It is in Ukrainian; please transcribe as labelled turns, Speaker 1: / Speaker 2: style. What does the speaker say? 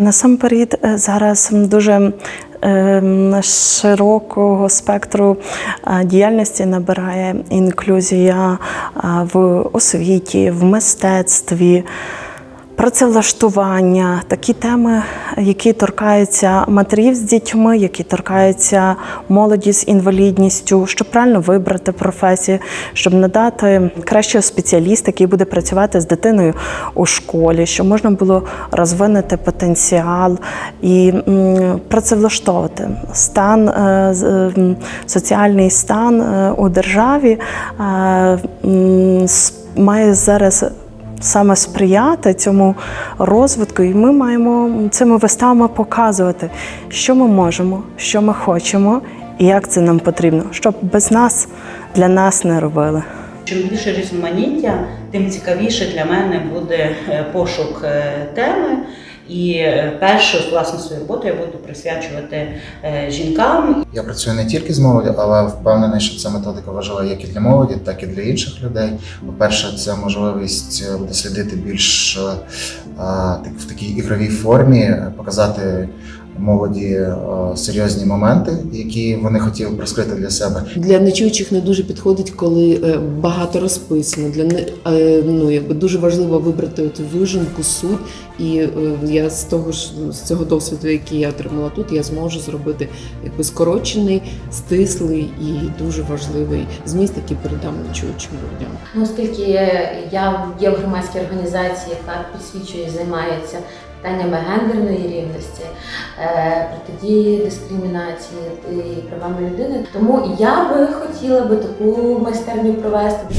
Speaker 1: Насамперед, е, зараз дуже е, широкого спектру діяльності набирає інклюзія в освіті, в мистецтві. Працевлаштування, такі теми, які торкаються матерів з дітьми, які торкаються молоді з інвалідністю, щоб правильно вибрати професію, щоб надати кращого спеціаліста, який буде працювати з дитиною у школі, щоб можна було розвинути потенціал і працевлаштовувати стан, е, з- соціальний стан е, у державі. Е, має зараз саме сприяти цьому розвитку, і ми маємо цими виставами показувати, що ми можемо, що ми хочемо і як це нам потрібно, щоб без нас для нас не робили.
Speaker 2: Чим більше різноманіття, тим цікавіше для мене буде е, пошук е, теми. І е, першу власне свою роботу я буду присвячувати е, жінкам.
Speaker 3: Я працюю не тільки з молоді, але впевнений, що ця методика важлива як і для молоді, так і для інших людей. По-перше, це можливість е, дослідити більш в такій ігровій формі, показати молоді е, серйозні моменти, які вони хотіли б розкрити для себе.
Speaker 4: Для нечуючих не дуже підходить, коли е, багато розписано. Для не е, ну якби дуже важливо вибрати от вижимку, суть. І я з того ж з цього досвіду, який я отримала тут, я зможу зробити якби скорочений, стислий і дуже важливий зміст, який передам нечуючим людям.
Speaker 5: Ну, оскільки я є в громадській організації, яка підсвічує займається питаннями гендерної рівності, е, протидії дискримінації і правами людини. Тому я би хотіла би таку майстерню провести.